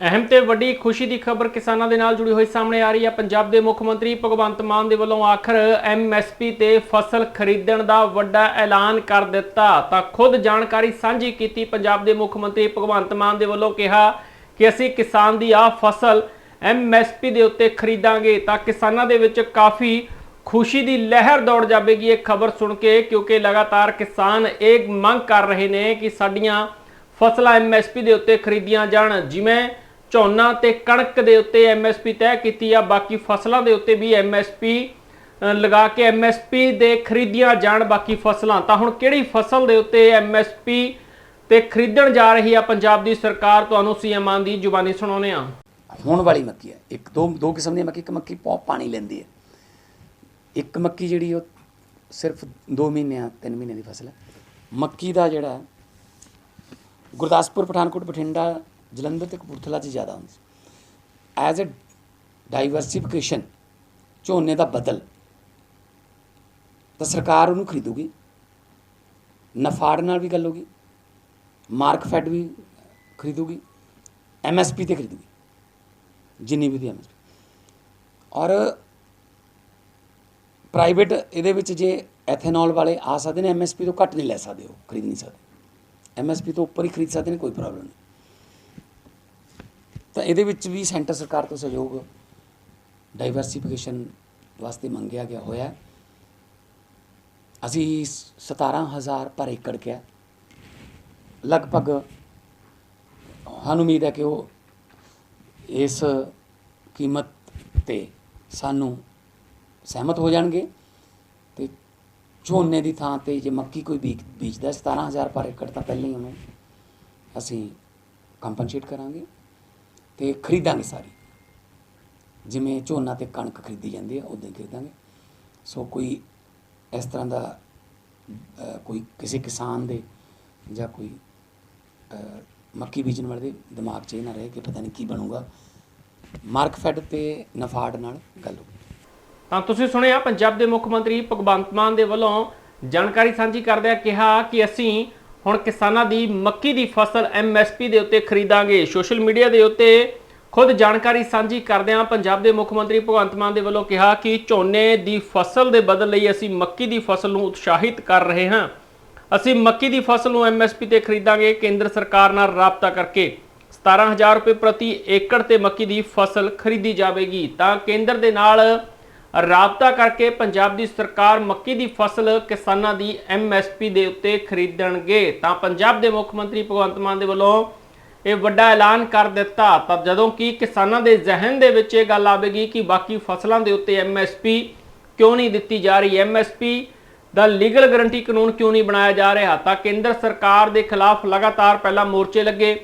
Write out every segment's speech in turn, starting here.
ਅਹਿਮ ਤੇ ਵੱਡੀ ਖੁਸ਼ੀ ਦੀ ਖਬਰ ਕਿਸਾਨਾਂ ਦੇ ਨਾਲ ਜੁੜੀ ਹੋਈ ਸਾਹਮਣੇ ਆ ਰਹੀ ਹੈ। ਪੰਜਾਬ ਦੇ ਮੁੱਖ ਮੰਤਰੀ ਭਗਵੰਤ ਮਾਨ ਦੇ ਵੱਲੋਂ ਆਖਰ ਐਮਐਸਪੀ ਤੇ ਫਸਲ ਖਰੀਦਣ ਦਾ ਵੱਡਾ ਐਲਾਨ ਕਰ ਦਿੱਤਾ। ਤਾਂ ਖੁਦ ਜਾਣਕਾਰੀ ਸਾਂਝੀ ਕੀਤੀ ਪੰਜਾਬ ਦੇ ਮੁੱਖ ਮੰਤਰੀ ਭਗਵੰਤ ਮਾਨ ਦੇ ਵੱਲੋਂ ਕਿਹਾ ਕਿ ਅਸੀਂ ਕਿਸਾਨ ਦੀ ਆ ਫਸਲ ਐਮਐਸਪੀ ਦੇ ਉੱਤੇ ਖਰੀਦਾਂਗੇ। ਤਾਂ ਕਿਸਾਨਾਂ ਦੇ ਵਿੱਚ ਕਾਫੀ ਖੁਸ਼ੀ ਦੀ ਲਹਿਰ ਦੌੜ ਜਾਵੇਗੀ ਇਹ ਖਬਰ ਸੁਣ ਕੇ, ਕਿਉਂਕਿ ਲਗਾਤਾਰ ਕਿਸਾਨ ਇਹ ਮੰਗ ਕਰ ਰਹੇ ਨੇ ਕਿ ਸਾਡੀਆਂ ਫਸਲਾਂ ਐਮਐਸਪੀ ਦੇ ਉੱਤੇ ਖਰੀਦੀਆਂ ਜਾਣ। ਜਿਵੇਂ ਝੋਨਾ ਤੇ ਕਣਕ ਦੇ ਉੱਤੇ ਐਮਐਸਪੀ ਤੈਅ ਕੀਤੀ ਆ, ਬਾਕੀ ਫਸਲਾਂ ਦੇ ਉੱਤੇ ਵੀ ਐਮਐਸਪੀ ਲਗਾ ਕੇ ਐਮਐਸਪੀ ਦੇ ਖਰੀਦੀਆਂ ਜਾਣ ਬਾਕੀ ਫਸਲਾਂ। ਤਾਂ ਹੁਣ ਕਿਹੜੀ ਫਸਲ ਦੇ ਉੱਤੇ ਐਮਐਸਪੀ ਤੇ ਖਰੀਦਣ ਜਾ ਰਹੀ ਆ ਪੰਜਾਬ ਦੀ ਸਰਕਾਰ? ਤੁਹਾਨੂੰ ਸੀਐਮ ਮਾਨ ਦੀ ਜ਼ੁਬਾਨੀ ਸੁਣਾਉਂਦੇ ਆ ਹੋਣ ਵਾਲੀ ਮੱਕੀ ਹੈ। ਇੱਕ, ਦੋ ਦੋ ਕਿਸਮ ਦੀ ਮੱਕੀ, ਇੱਕ ਮੱਕੀ ਬਹੁਤ ਪਾਣੀ ਲੈਂਦੀ ਹੈ। ਇੱਕ ਮੱਕੀ ਜਿਹੜੀ ਉਹ ਸਿਰਫ 2 ਮਹੀਨਿਆਂ 3 ਮਹੀਨੇ ਦੀ ਫਸਲ ਹੈ। ਮੱਕੀ ਦਾ ਜਿਹੜਾ ਗੁਰਦਾਸਪੁਰ, ਪਠਾਨਕੋਟ, ਬਠਿੰਡਾ ਜਲੰਧਰ ਤੇ ਕਪੂਰਥਲਾ 'ਚ ਜ਼ਿਆਦਾ ਹੁੰਦੀ ਸੀ। ਐਜ਼ ਅ ਡਾਈਵਰਸਿਫਿਕੇਸ਼ਨ ਝੋਨੇ ਦਾ ਬਦਲ, ਤਾਂ ਸਰਕਾਰ ਉਹਨੂੰ ਖਰੀਦੂਗੀ। ਨਫਾੜ ਨਾਲ ਵੀ ਗੱਲ ਹੋਗੀ ਮਾਰਕ ਫੈਡ ਵੀ ਖਰੀਦੂਗੀ। ਐਮਐਸਪੀ ਤੇ ਖਰੀਦੂਗੀ। ਜਿੰਨੀ ਵੀ ਦੀ ਐਮਐਸਪੀ ਔਰ ਪ੍ਰਾਈਵੇਟ ਇਹਦੇ ਵਿੱਚ ਜੇ ਐਥੇਨੋਲ ਵਾਲੇ ਆ ਸਕਦੇ ਨੇ ਐਮਐਸਪੀ ਤੋਂ ਘੱਟ ਨਹੀਂ ਲੈ ਸਕਦੇ ਉਹ, ਖਰੀਦ ਨਹੀਂ ਸਕਦੇ। ਐਮਐਸਪੀ ਤੋਂ ਉੱਪਰ ਹੀ ਖਰੀਦ ਸਕਦੇ ਨੇ, ਕੋਈ ਪ੍ਰੋਬਲਮ ਨਹੀਂ। ਤਾਂ ਇਹਦੇ ਵਿੱਚ ਵੀ ਸੈਂਟਰ ਸਰਕਾਰ ਤੋਂ ਸਹਿਯੋਗ ਡਾਈਵਰਸਿਫਿਕੇਸ਼ਨ ਵਾਸਤੇ ਮੰਗਿਆ ਗਿਆ ਹੋਇਆ ਹੈ। ਅਸੀਂ 17000 ਪਰ ਏਕੜ ਕਿਹਾ ਲਗਭਗ ਸਾਨੂੰ ਉਮੀਦ ਹੈ ਕਿ ਉਹ ਇਸ ਕੀਮਤ ਤੇ ਸਾਨੂੰ ਸਹਿਮਤ ਹੋ ਜਾਣਗੇ ਤੇ ਝੋਨੇ ਦੀ ਥਾਂ ਤੇ ਜੇ ਮੱਕੀ ਕੋਈ ਬੀਜ ਬੀਜਦਾ 17000 ਪਰ ਏਕੜ, ਤਾਂ ਪਹਿਲਾਂ ਹੀ ਉਹਨੂੰ ਅਸੀਂ ਕੰਪਨਸੇਟ ਕਰਾਂਗੇ ਤੇ ਖਰੀਦਾਂਗੇ ਸਾਰੀ। ਜਿਵੇਂ ਝੋਨਾ ਤੇ ਕਣਕ ਖਰੀਦੀ ਜਾਂਦੀ ਹੈ ਉਦਾਂ ਹੀ ਖਰੀਦਾਂਗੇ। ਸੋ ਕੋਈ ਇਸ ਤਰ੍ਹਾਂ ਦਾ ਕੋਈ ਕਿਸੇ ਕਿਸਾਨ ਦੇ ਜਾਂ ਕੋਈ ਮੱਕੀ ਬੀਜਣ ਵਾਲੇ ਦੇ ਦਿਮਾਗ 'ਚ ਇਹ ਨਾ ਰਹੇ ਕਿ ਪਤਾ ਨਹੀਂ ਕੀ ਬਣੂਗਾ। ਮਾਰਕ ਫੈਡ ਤੇ ਨਫਾੜ ਨਾਲ ਗੱਲ ਹੋ ਤਾਂ ਤੁਸੀਂ ਸੁਣਿਆ, ਪੰਜਾਬ ਦੇ ਮੁੱਖ ਮੰਤਰੀ ਭਗਵੰਤ ਮਾਨ ਦੇ ਵੱਲੋਂ ਜਾਣਕਾਰੀ ਸਾਂਝੀ ਕਰਦਿਆਂ ਕਿਹਾ ਕਿ ਅਸੀਂ ਹੁਣ ਕਿਸਾਨਾਂ ਦੀ ਮੱਕੀ ਦੀ ਫਸਲ ਐਮਐਸਪੀ ਦੇ ਉੱਤੇ ਖਰੀਦਾਂਗੇ। ਸੋਸ਼ਲ ਮੀਡੀਆ ਦੇ ਉੱਤੇ ਖੁਦ ਜਾਣਕਾਰੀ ਸਾਂਝੀ ਕਰਦਿਆਂ ਪੰਜਾਬ ਦੇ ਮੁੱਖ ਮੰਤਰੀ ਭਗਵੰਤ ਮਾਨ ਦੇ ਵੱਲੋਂ ਕਿਹਾ ਕਿ ਝੋਨੇ ਦੀ ਫਸਲ ਦੇ ਬਦਲ ਲਈ ਅਸੀਂ ਮੱਕੀ ਦੀ ਫਸਲ ਨੂੰ ਉਤਸ਼ਾਹਿਤ ਕਰ ਰਹੇ ਹਾਂ। ਅਸੀਂ ਮੱਕੀ ਦੀ ਫਸਲ ਨੂੰ ਐਮਐਸਪੀ ਤੇ ਖਰੀਦਾਂਗੇ, ਕੇਂਦਰ ਸਰਕਾਰ ਨਾਲ ਰਾਬਤਾ ਕਰਕੇ। 17000 ਰੁਪਏ ਪ੍ਰਤੀ ਏਕੜ ਤੇ ਮੱਕੀ ਦੀ ਫਸਲ ਖਰੀਦੀ ਜਾਵੇਗੀ। ਤਾਂ ਕੇਂਦਰ ਦੇ ਨਾਲ ਰਾਬਤਾ ਕਰਕੇ ਪੰਜਾਬ ਦੀ ਸਰਕਾਰ ਮੱਕੀ ਦੀ ਫਸਲ ਕਿਸਾਨਾਂ ਦੀ ਐਮਐਸਪੀ ਦੇ ਉੱਤੇ ਖਰੀਦਣਗੇ। ਤਾਂ ਪੰਜਾਬ ਦੇ ਮੁੱਖ ਮੰਤਰੀ ਭਗਵੰਤ ਮਾਨ ਦੇ ਵੱਲੋਂ ਇਹ ਵੱਡਾ ਐਲਾਨ ਕਰ ਦਿੱਤਾ। ਤਾਂ ਜਦੋਂ ਕਿ ਕਿਸਾਨਾਂ ਦੇ ਜ਼ਿਹਨ ਦੇ ਵਿੱਚ ਇਹ ਗੱਲ ਆਵੇਗੀ ਕਿ ਬਾਕੀ ਫਸਲਾਂ ਦੇ ਉੱਤੇ ਐਮਐਸਪੀ ਕਿਉਂ ਨਹੀਂ ਦਿੱਤੀ ਜਾ ਰਹੀ? ਐਮਐਸਪੀ ਦਾ ਲੀਗਲ ਗਾਰੰਟੀ ਕਾਨੂੰਨ ਕਿਉਂ ਨਹੀਂ ਬਣਾਇਆ ਜਾ ਰਿਹਾ? ਤਾਂ ਕੇਂਦਰ ਸਰਕਾਰ ਦੇ ਖਿਲਾਫ ਲਗਾਤਾਰ ਪਹਿਲਾਂ ਮੋਰਚੇ ਲੱਗੇ।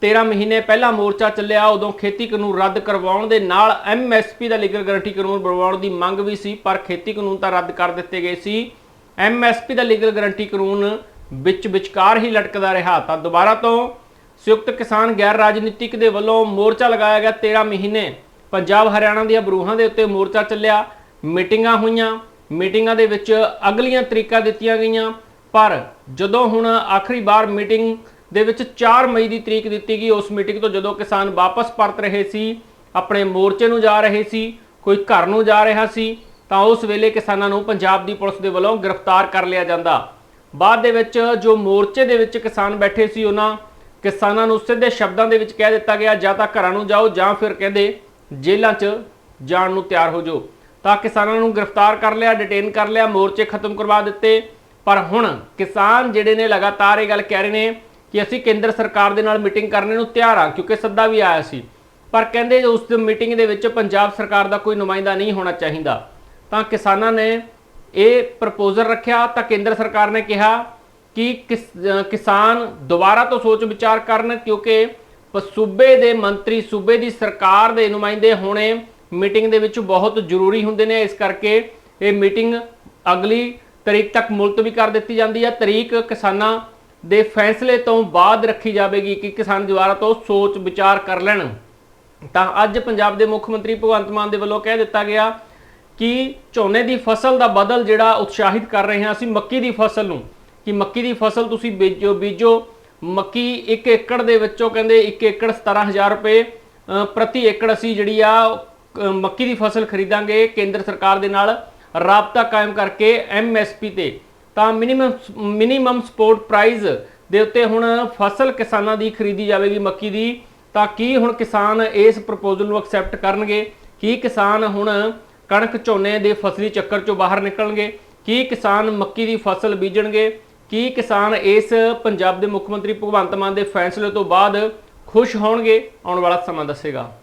13 ਮਹੀਨੇ ਪਹਿਲਾਂ ਮੋਰਚਾ ਚੱਲਿਆ, ਉਦੋਂ ਖੇਤੀ ਕਾਨੂੰਨ ਰੱਦ ਕਰਵਾਉਣ ਦੇ ਨਾਲ ਐਮਐਸਪੀ ਦਾ ਲੀਗਲ ਗਾਰੰਟੀ ਕਾਨੂੰਨ ਬਣਵਾਉਣ ਦੀ ਮੰਗ ਵੀ ਸੀ, ਪਰ ਖੇਤੀ ਕਾਨੂੰਨ ਤਾਂ ਰੱਦ ਕਰ ਦਿੱਤੇ ਗਏ ਸੀ। ਐਮਐਸਪੀ ਦਾ ਲੀਗਲ ਗਾਰੰਟੀ ਕਾਨੂੰਨ ਵਿੱਚ ਵਿਚਕਾਰ ਹੀ ਲਟਕਦਾ ਰਿਹਾ। ਤਾਂ ਦੁਬਾਰਾ ਤੋਂ ਸੰਯੁਕਤ ਕਿਸਾਨ ਗੈਰ ਰਾਜਨੀਤਿਕ ਦੇ ਵੱਲੋਂ ਮੋਰਚਾ ਲਗਾਇਆ ਗਿਆ 13 ਮਹੀਨੇ। ਪੰਜਾਬ ਹਰਿਆਣਾ ਦੀਆਂ ਬਰੂਹਾਂ ਦੇ ਉੱਤੇ ਮੋਰਚਾ ਚੱਲਿਆ। ਮੀਟਿੰਗਾਂ ਹੋਈਆਂ। ਮੀਟਿੰਗਾਂ ਦੇ ਵਿੱਚ ਅਗਲੀਆਂ ਤਰੀਕਾਂ ਦਿੱਤੀਆਂ ਗਈਆਂ। ਪਰ ਜਦੋਂ ਹੁਣ ਆਖਰੀ ਵਾਰ ਮੀਟਿੰਗ ਦੇ ਵਿੱਚ 4 ਮਈ ਦੀ ਤਰੀਕ ਦਿੱਤੀ ਗਈ। ਉਸ ਮੀਟਿੰਗ ਤੋਂ ਜਦੋਂ ਕਿਸਾਨ ਵਾਪਸ ਪਰਤ ਰਹੇ ਸੀ, ਆਪਣੇ ਮੋਰਚੇ ਨੂੰ ਜਾ ਰਹੇ ਸੀ, ਕੋਈ ਘਰ ਨੂੰ ਜਾ ਰਿਹਾ ਸੀ, ਤਾਂ ਉਸ ਵੇਲੇ ਕਿਸਾਨਾਂ ਨੂੰ ਪੰਜਾਬ ਦੀ ਪੁਲਿਸ ਦੇ ਵੱਲੋਂ ਗ੍ਰਿਫਤਾਰ ਕਰ ਲਿਆ ਜਾਂਦਾ। ਬਾਅਦ ਦੇ ਵਿੱਚ ਜੋ ਮੋਰਚੇ ਦੇ ਵਿੱਚ ਕਿਸਾਨ ਬੈਠੇ ਸੀ, ਉਹਨਾਂ ਕਿਸਾਨਾਂ ਨੂੰ ਸਿੱਧੇ ਸ਼ਬਦਾਂ ਦੇ ਵਿੱਚ ਕਹਿ ਦਿੱਤਾ ਗਿਆ, ਜਾਂ ਤਾਂ ਘਰਾਂ ਨੂੰ ਜਾਓ, ਜਾਂ ਫਿਰ ਕਹਿੰਦੇ ਜੇਲ੍ਹਾਂ 'ਚ ਜਾਣ ਨੂੰ ਤਿਆਰ ਹੋ ਜਾਓ। ਤਾਂ ਕਿਸਾਨਾਂ ਨੂੰ ਗ੍ਰਿਫਤਾਰ ਕਰ ਲਿਆ, ਡਿਟੇਨ ਕਰ ਲਿਆ, ਮੋਰਚੇ ਖਤਮ ਕਰਵਾ ਦਿੱਤੇ। ਪਰ ਹੁਣ ਕਿਸਾਨ ਜਿਹੜੇ ਨੇ ਲਗਾਤਾਰ ਇਹ ਗੱਲ ਕਹਿ ਰਹੇ ਨੇ ਕਿ ਅਸੀਂ ਕੇਂਦਰ ਸਰਕਾਰ ਦੇ ਨਾਲ ਮੀਟਿੰਗ ਕਰਨ ਨੂੰ ਤਿਆਰ ਹਾਂ, ਕਿਉਂਕਿ ਸੱਦਾ ਵੀ ਆਇਆ ਸੀ। ਪਰ ਕਹਿੰਦੇ ਉਸ ਮੀਟਿੰਗ ਦੇ ਵਿੱਚ ਪੰਜਾਬ ਸਰਕਾਰ ਦਾ ਕੋਈ ਨੁਮਾਇੰਦਾ ਨਹੀਂ ਹੋਣਾ ਚਾਹੀਦਾ। ਤਾਂ ਕਿਸਾਨਾਂ ਨੇ ਇਹ ਪ੍ਰਪੋਜ਼ਲ ਰੱਖਿਆ, ਤਾਂ ਕੇਂਦਰ ਸਰਕਾਰ ਨੇ ਕਿਹਾ ਕਿ ਕਿਸਾਨ ਦੁਬਾਰਾ ਤੋਂ ਸੋਚ ਵਿਚਾਰ ਕਰਨ, ਕਿਉਂਕਿ ਸੂਬੇ ਦੇ ਮੰਤਰੀ, ਸੂਬੇ ਦੀ ਸਰਕਾਰ ਦੇ ਨੁਮਾਇੰਦੇ ਹੋਣੇ ਮੀਟਿੰਗ ਦੇ ਵਿੱਚ ਬਹੁਤ ਜ਼ਰੂਰੀ ਹੁੰਦੇ ਨੇ। ਇਸ ਕਰਕੇ ਇਹ ਮੀਟਿੰਗ ਅਗਲੀ ਤਰੀਕ ਤੱਕ ਮੁਲਤਵੀ ਕਰ ਦਿੱਤੀ ਜਾਂਦੀ ਹੈ। ਤਰੀਕ ਕਿਸਾਨਾਂ ਦੇ ਫੈਸਲੇ ਤੋਂ ਬਾਅਦ ਰੱਖੀ ਜਾਵੇਗੀ ਕਿ ਕਿਸਾਨ ਦੁਆਰਾ ਤੋਂ ਸੋਚ ਵਿਚਾਰ ਕਰ ਲੈਣ। ਤਾਂ ਅੱਜ ਪੰਜਾਬ ਦੇ ਮੁੱਖ ਮੰਤਰੀ ਭਗਵੰਤ ਮਾਨ ਦੇ ਵੱਲੋਂ ਕਹਿ ਦਿੱਤਾ ਗਿਆ ਕਿ ਝੋਨੇ ਦੀ ਫਸਲ ਦਾ ਬਦਲ ਜਿਹੜਾ ਉਤਸ਼ਾਹਿਤ ਕਰ ਰਹੇ ਹਾਂ ਅਸੀਂ, ਮੱਕੀ ਦੀ ਫਸਲ ਨੂੰ। ਕਿ ਮੱਕੀ ਦੀ ਫਸਲ ਤੁਸੀਂ ਬੀਜੋ ਬੀਜੋ। ਮੱਕੀ 1 ਏਕੜ ਦੇ ਵਿੱਚੋਂ ਕਹਿੰਦੇ 1 ਏਕੜ 17000 ਰੁਪਏ ਪ੍ਰਤੀ ਏਕੜ ਅਸੀਂ ਜਿਹੜੀ ਆ ਮੱਕੀ ਦੀ ਫਸਲ ਖਰੀਦਾਂਗੇ, ਕੇਂਦਰ ਸਰਕਾਰ ਦੇ ਨਾਲ ਰਾਬਤਾ ਕਾਇਮ ਕਰਕੇ ਐਮਐਸਪੀ ਤੇ। ਤਾਂ ਮਿਨੀਮਮ ਮਿਨੀਮਮ ਸਪੋਰਟ ਪ੍ਰਾਈਸ ਦੇ ਉੱਤੇ ਹੁਣ ਫਸਲ ਕਿਸਾਨਾਂ ਦੀ ਖਰੀਦੀ ਜਾਵੇਗੀ ਮੱਕੀ ਦੀ। ਤਾਂ ਕੀ ਹੁਣ ਕਿਸਾਨ ਇਸ ਪ੍ਰਪੋਜ਼ਲ ਨੂੰ ਐਕਸੈਪਟ ਕਰਨਗੇ? ਕੀ ਕਿਸਾਨ ਹੁਣ ਕਣਕ ਝੋਨੇ ਦੇ ਫਸਲੀ ਚੱਕਰ ਚੋਂ ਬਾਹਰ ਨਿਕਲਣਗੇ? ਕੀ ਕਿਸਾਨ ਮੱਕੀ ਦੀ ਫਸਲ ਬੀਜਣਗੇ? ਕੀ ਕਿਸਾਨ ਇਸ ਪੰਜਾਬ ਦੇ ਮੁੱਖ ਮੰਤਰੀ ਭਗਵੰਤ ਮਾਨ ਦੇ ਫੈਸਲੇ ਤੋਂ ਬਾਅਦ ਖੁਸ਼ ਹੋਣਗੇ? ਆਉਣ ਵਾਲਾ ਸਮਾਂ ਦੱਸੇਗਾ।